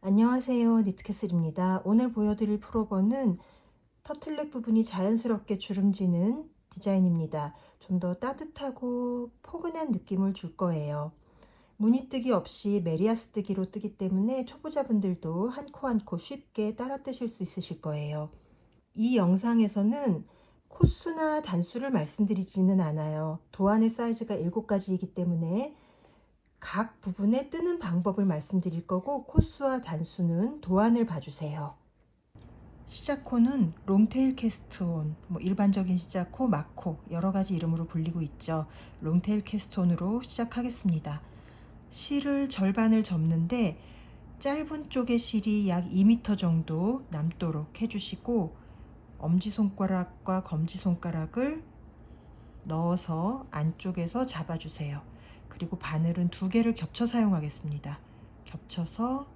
안녕하세요. 니트캐슬입니다. 오늘 보여드릴 프로버는 터틀넥 부분이 자연스럽게 주름지는 디자인입니다. 좀 더 따뜻하고 포근한 느낌을 줄 거예요. 무늬뜨기 없이 메리아스 뜨기로 뜨기 때문에 초보자분들도 한 코 한 코 쉽게 따라 뜨실 수 있으실 거예요. 이 영상에서는 코수나 단수를 말씀드리지는 않아요. 도안의 사이즈가 7가지이기 때문에 각 부분에 뜨는 방법을 말씀드릴 거고 코스와 단수는 도안을 봐주세요. 시작코는 롱테일 캐스트온, 뭐 일반적인 시작코, 막코 여러 가지 이름으로 불리고 있죠. 롱테일 캐스트온으로 시작하겠습니다. 실을 절반을 접는데 짧은 쪽의 실이 약 2m 정도 남도록 해주시고 엄지손가락과 검지손가락을 넣어서 안쪽에서 잡아주세요. 그리고 바늘은 두 개를 겹쳐 사용하겠습니다. 겹쳐서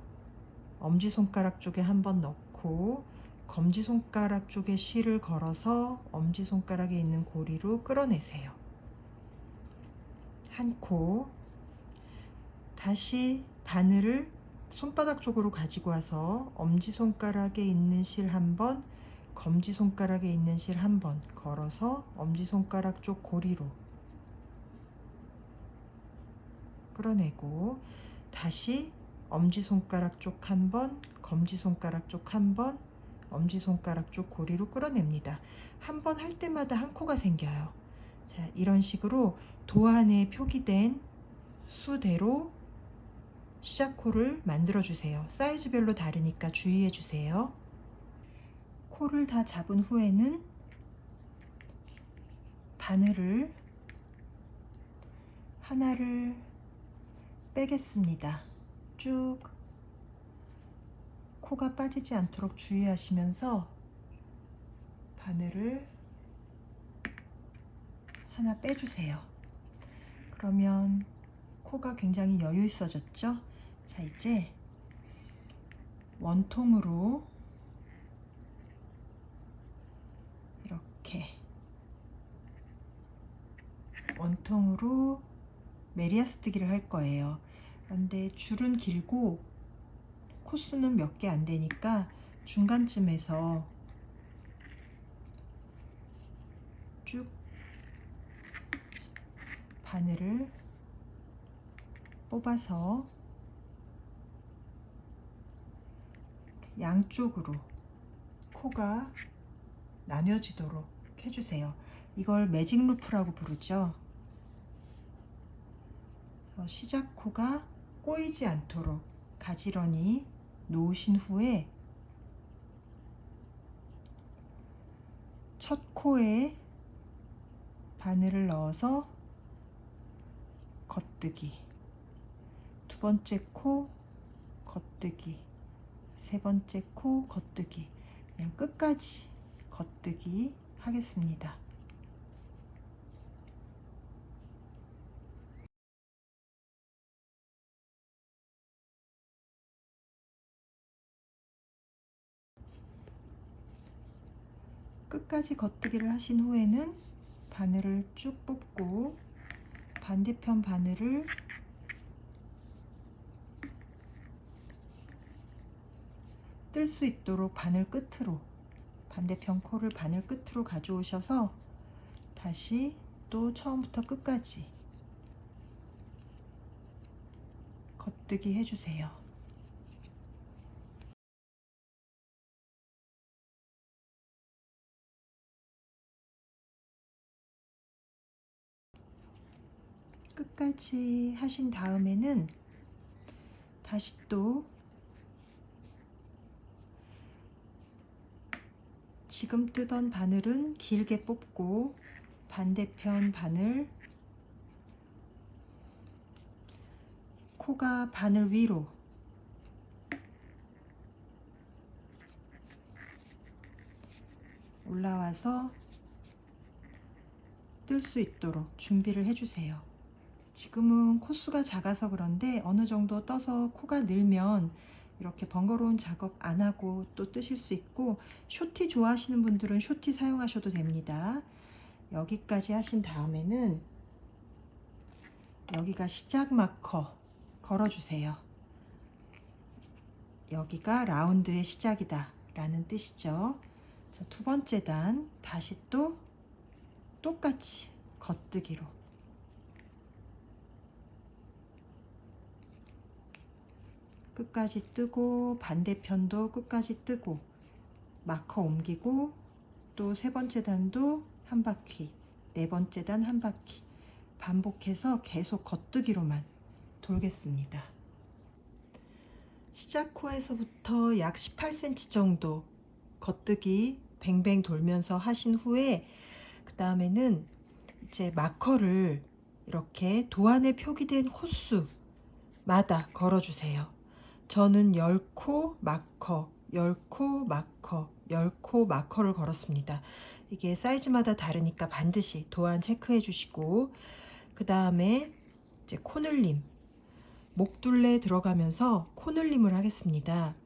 엄지손가락 쪽에 한 번 넣고 검지손가락 쪽에 실을 걸어서 엄지손가락에 있는 고리로 끌어내세요. 한 코. 다시 바늘을 손바닥 쪽으로 가지고 와서 엄지손가락에 있는 실 한 번, 검지손가락에 있는 실 한 번 걸어서 엄지손가락 쪽 고리로 끌어내고 다시 엄지손가락 쪽 한 번, 검지손가락 쪽 한 번, 엄지손가락 쪽 고리로 끌어냅니다. 한 번 할 때마다 한 코가 생겨요. 자, 이런 식으로 도 안에 표기된 수대로 시작코를 만들어 주세요. 사이즈별로 다르니까 주의해 주세요. 코를 다 잡은 후에는 바늘을 하나를 빼겠습니다. 쭉 코가 빠지지 않도록 주의하시면서 바늘을 하나 빼주세요. 그러면 코가 굉장히 여유 있어졌죠? 자, 이제 원통으로 이렇게 원통으로 메리아스 뜨기를 할 거예요. 그런데 줄은 길고 코수는 몇 개 안 되니까 중간쯤에서 쭉 바늘을 뽑아서 양쪽으로 코가 나뉘어지도록 해주세요. 이걸 매직 루프라고 부르죠. 그래서 시작 코가 꼬이지 않도록 가지런히 놓으신 후에 첫 코에 바늘을 넣어서 겉뜨기 두 번째 코 겉뜨기 세 번째 코 겉뜨기 그냥 끝까지 겉뜨기 하겠습니다. 끝까지 겉뜨기를 하신 후에는 바늘을 쭉 뽑고 반대편 바늘을 뜰 수 있도록 바늘 끝으로 반대편 코를 바늘 끝으로 가져오셔서 다시 또 처음부터 끝까지 겉뜨기 해주세요. 끝까지 하신 다음에는 다시 또 지금 뜨던 바늘은 길게 뽑고 반대편 바늘 코가 바늘 위로 올라와서 뜰 수 있도록 준비를 해주세요. 지금은 코수가 작아서 그런데 어느 정도 떠서 코가 늘면 이렇게 번거로운 작업 안 하고 또 뜨실 수 있고 쇼티 좋아하시는 분들은 쇼티 사용하셔도 됩니다. 여기까지 하신 다음에는 여기가 시작 마커 걸어주세요. 여기가 라운드의 시작이다 라는 뜻이죠. 자, 두 번째 단 다시 또 똑같이 겉뜨기로 끝까지 뜨고 반대편도 끝까지 뜨고 마커 옮기고 또 세 번째 단도 한 바퀴 네 번째 단 한 바퀴 반복해서 계속 겉뜨기로만 돌겠습니다. 시작 코에서부터 약 18cm 정도 겉뜨기 뱅뱅 돌면서 하신 후에 그 다음에는 이제 마커를 이렇게 도안에 표기된 호수마다 걸어주세요. 저는 10코 마커, 10코 마커, 10코 마커를 걸었습니다. 이게 사이즈마다 다르니까 반드시 도안 체크해 주시고 그 다음에 이제 코늘림 목둘레 들어가면서 코늘림을 하겠습니다.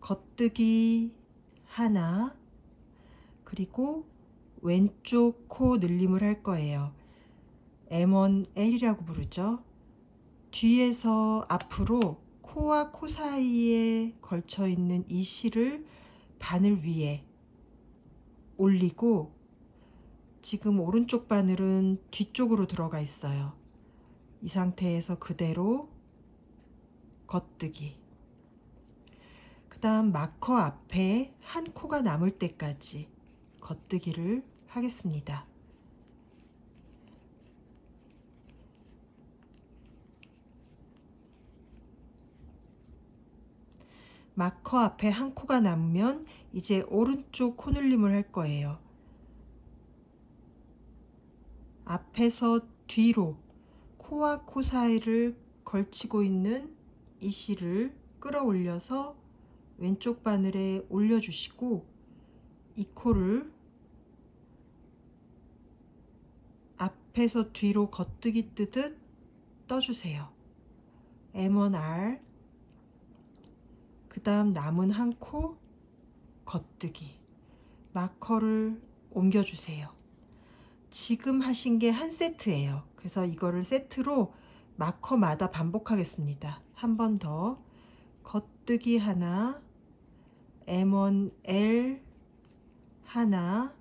겉뜨기 하나 그리고 왼쪽 코 늘림을 할 거예요. M1L이라고 부르죠. 뒤에서 앞으로 코와 코 사이에 걸쳐 있는 이 실을 바늘 위에 올리고 지금 오른쪽 바늘은 뒤쪽으로 들어가 있어요. 이 상태에서 그대로 겉뜨기. 그 다음 마커 앞에 한 코가 남을 때까지 겉뜨기를 하겠습니다. 마커 앞에 한 코가 남으면 이제 오른쪽 코늘림을 할 거예요. 앞에서 뒤로 코와 코 사이를 걸치고 있는 이 실을 끌어올려서 왼쪽 바늘에 올려주시고 이 코를 앞에서 뒤로 겉뜨기 뜨듯 떠주세요. M1R 그 다음 남은 한 코 겉뜨기 마커를 옮겨주세요. 지금 하신 게 한 세트예요. 그래서 이거를 세트로 마커마다 반복하겠습니다. 한 번 더 겉뜨기 하나 M1L 하나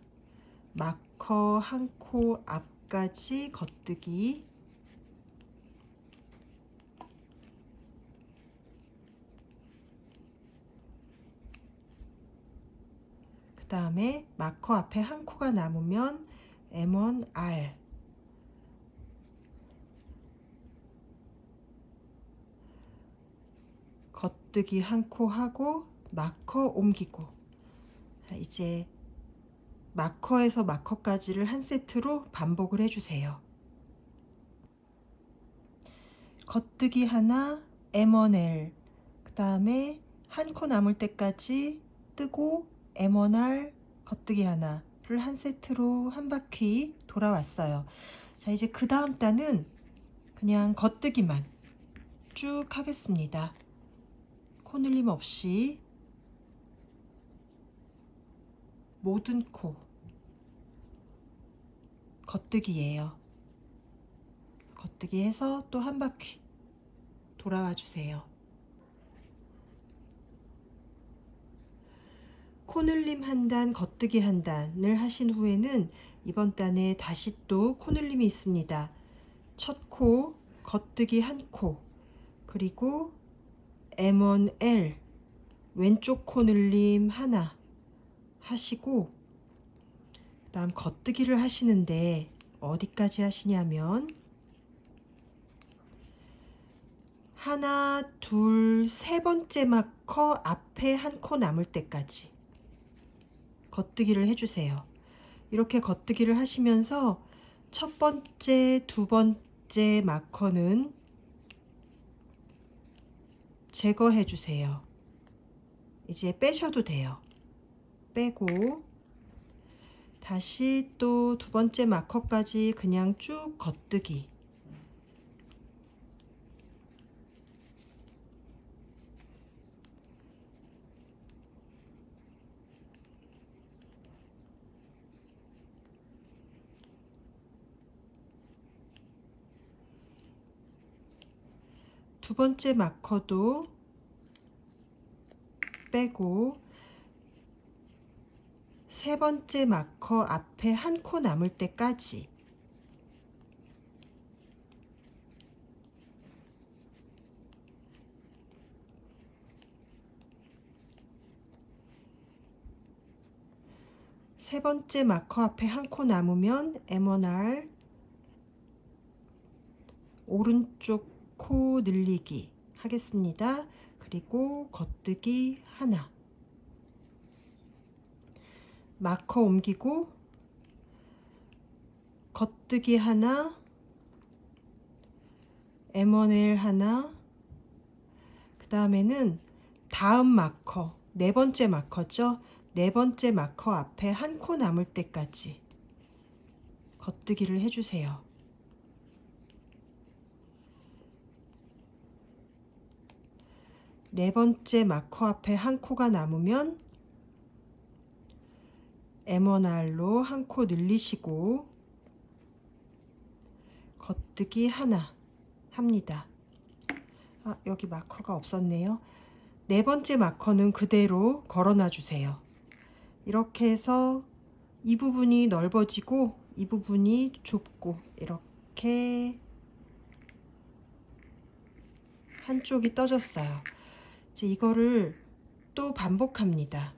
마커 한 코 앞까지 겉뜨기 그 다음에 마커 앞에 한 코가 남으면 M1R 겉뜨기 한 코 하고 마커 옮기고. 자, 이제 마커에서 마커까지를 한 세트로 반복을 해주세요. 겉뜨기 하나 M1L 그 다음에 한 코 남을 때까지 뜨고 M1R 겉뜨기 하나를 한 세트로 한 바퀴 돌아왔어요. 자 이제 그 다음 단은 그냥 겉뜨기만 쭉 하겠습니다. 코늘림 없이 모든 코 겉뜨기예요. 겉뜨기 해서 또 한 바퀴 돌아와 주세요. 코늘림 한 단, 겉뜨기 한 단을 하신 후에는 이번 단에 다시 또 코늘림이 있습니다. 첫 코, 겉뜨기 한 코, 그리고 M1L 왼쪽 코늘림 하나 하시고 그 다음 겉뜨기를 하시는데 어디까지 하시냐면 하나, 둘, 세 번째 마커 앞에 한 코 남을 때까지 겉뜨기를 해주세요. 이렇게 겉뜨기를 하시면서 첫 번째, 두 번째 마커는 제거해 주세요. 이제 빼셔도 돼요. 빼고 다시 또 두 번째 마커까지 그냥 쭉 겉뜨기 두 번째 마커도 빼고 세 번째 마커 앞에 한 코 남을 때까지. 세 번째 마커 앞에 한 코 남으면 M1R 오른쪽 코 늘리기 하겠습니다. 그리고 겉뜨기 하나. 마커 옮기고 겉뜨기 하나 M1L 하나 그 다음에는 다음 마커 네 번째 마커죠? 네 번째 마커 앞에 한 코 남을 때까지 겉뜨기를 해주세요 네 번째 마커 앞에 한 코가 남으면 M1R로 한 코 늘리시고 겉뜨기 하나 합니다. 아, 여기 마커가 없었네요. 네 번째 마커는 그대로 걸어놔 주세요. 이렇게 해서 이 부분이 넓어지고 이 부분이 좁고 이렇게 한쪽이 떠졌어요. 이제 이거를 또 반복합니다.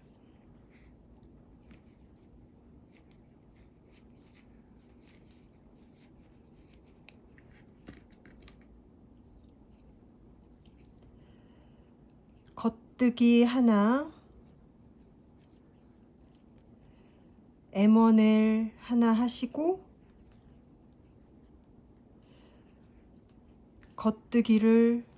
겉뜨기 하나, M1L 하나 하시고, 겉뜨기를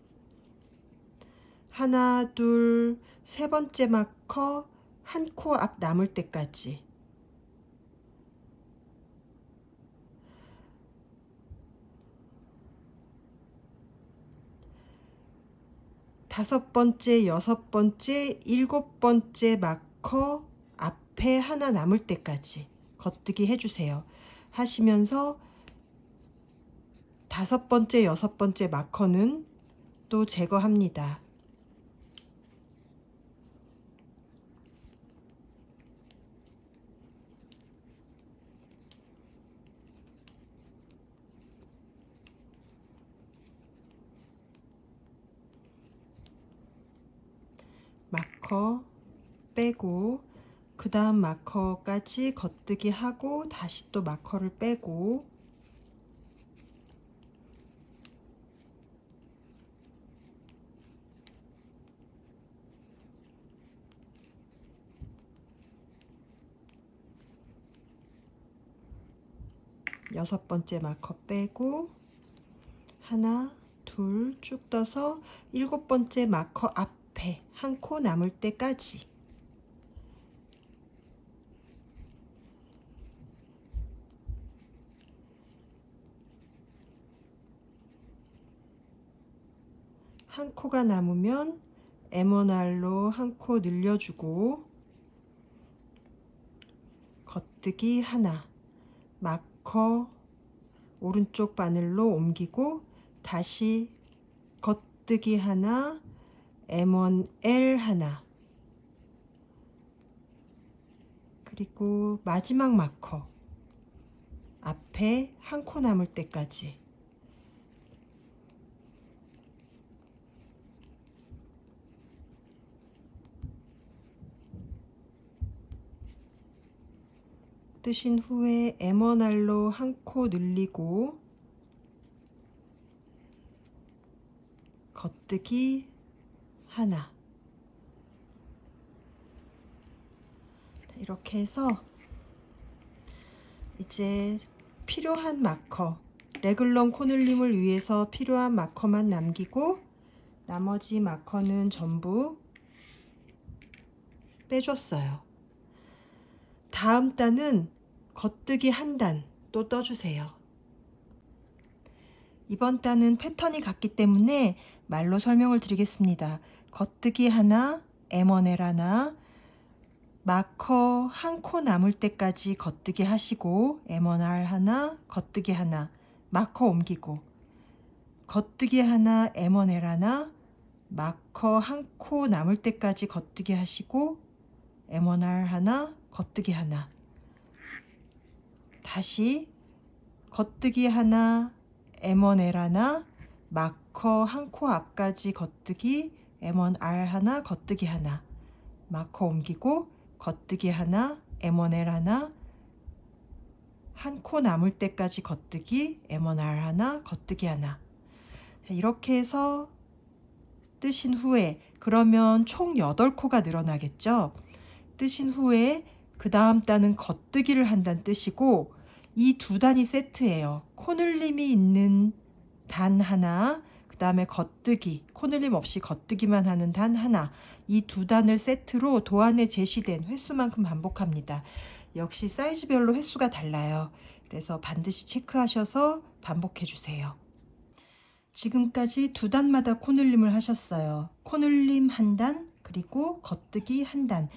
하나, 둘, 세 번째 마커 한 코 앞 남을 때까지 다섯 번째, 여섯 번째, 일곱 번째 마커 앞에 하나 남을 때까지 겉뜨기 해주세요. 하시면서 다섯 번째, 여섯 번째 마커는 또 제거합니다. 마커 빼고 그 다음 마커까지 겉뜨기 하고 다시 또 마커를 빼고 여섯 번째 마커 빼고 하나 둘 쭉 떠서 일곱 번째 마커 앞 에한코 남을 때까지. 한 코가 남으면 M1R로 한 코 늘려주고 겉뜨기 하나 마커 오른쪽 바늘로 옮기고 다시 겉뜨기 하나 M1L 하나. 그리고 마지막 마커. 앞에 한 코 남을 때까지. 뜨신 후에 M1R로 한 코 늘리고 겉뜨기 하나 이렇게 해서 이제 필요한 마커 레글런 코늘림을 위해서 필요한 마커만 남기고 나머지 마커는 전부 빼줬어요. 다음 단은 겉뜨기 한 단 또 떠주세요. 이번 단은 패턴이 같기 때문에 말로 설명을 드리겠습니다. 겉뜨기 하나, M1L 하나, 마커 한 코 남을 때까지 겉뜨기 하시고 M1R 하나, 겉뜨기 하나, 마커 옮기고 겉뜨기 하나, M1L 하나, 마커 한 코 남을 때까지 겉뜨기 하시고 M1R 하나, 겉뜨기 하나. 다시 겉뜨기 하나, M1L 하나, 마커 한 코 앞까지 겉뜨기, M1R 하나, 겉뜨기 하나. 마커 옮기고 겉뜨기 하나, M1L 하나, 한 코 남을 때까지 겉뜨기, M1R 하나, 겉뜨기 하나. 자, 이렇게 해서 뜨신 후에 그러면 총 8코가 늘어나겠죠. 뜨신 후에 그 다음 단은 겉뜨기를 한다는 뜻이고 이 두 단이 세트예요. 코늘림이 있는 단 하나, 그 다음에 겉뜨기, 코늘림 없이 겉뜨기만 하는 단 하나, 이 두 단을 세트로 도안에 제시된 횟수만큼 반복합니다. 역시 사이즈별로 횟수가 달라요. 그래서 반드시 체크하셔서 반복해 주세요. 지금까지 두 단마다 코늘림을 하셨어요. 코늘림 한 단, 그리고 겉뜨기 한 단.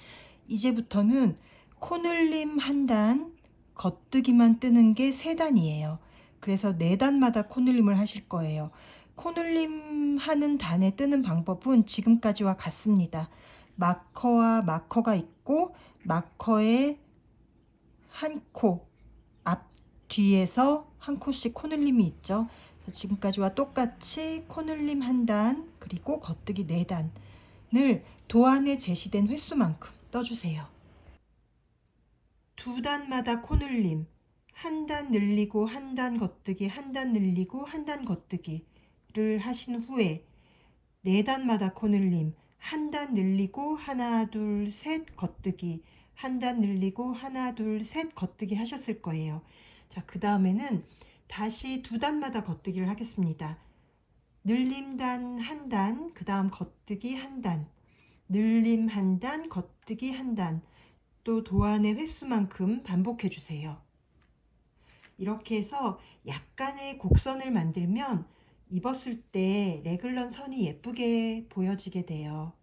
이제부터는 코늘림 한 단, 겉뜨기만 뜨는 게 세 단이에요. 그래서 네 단마다 코늘림을 하실 거예요. 코늘림 하는 단에 뜨는 방법은 지금까지와 같습니다. 마커와 마커가 있고 마커에 한 코, 앞 뒤에서 한 코씩 코늘림이 있죠. 지금까지와 똑같이 코늘림 한 단, 그리고 겉뜨기 네 단을 도안에 제시된 횟수만큼 떠주세요. 두 단마다 코늘림, 한 단 늘리고 한단 겉뜨기, 한 단 늘리고 한단 겉뜨기를 하신 후에 네 단마다 코늘림, 한 단 늘리고 하나, 둘, 셋 겉뜨기, 한 단 늘리고 하나, 둘, 셋 겉뜨기 하셨을 거예요. 자, 그 다음에는 다시 두 단마다 겉뜨기를 하겠습니다. 늘림 단 한 단, 그 다음 겉뜨기 한 단, 늘림 한 단, 겉뜨기 한 단, 또 도안의 횟수만큼 반복해 주세요. 이렇게 해서 약간의 곡선을 만들면 입었을 때 레글런 선이 예쁘게 보여지게 돼요.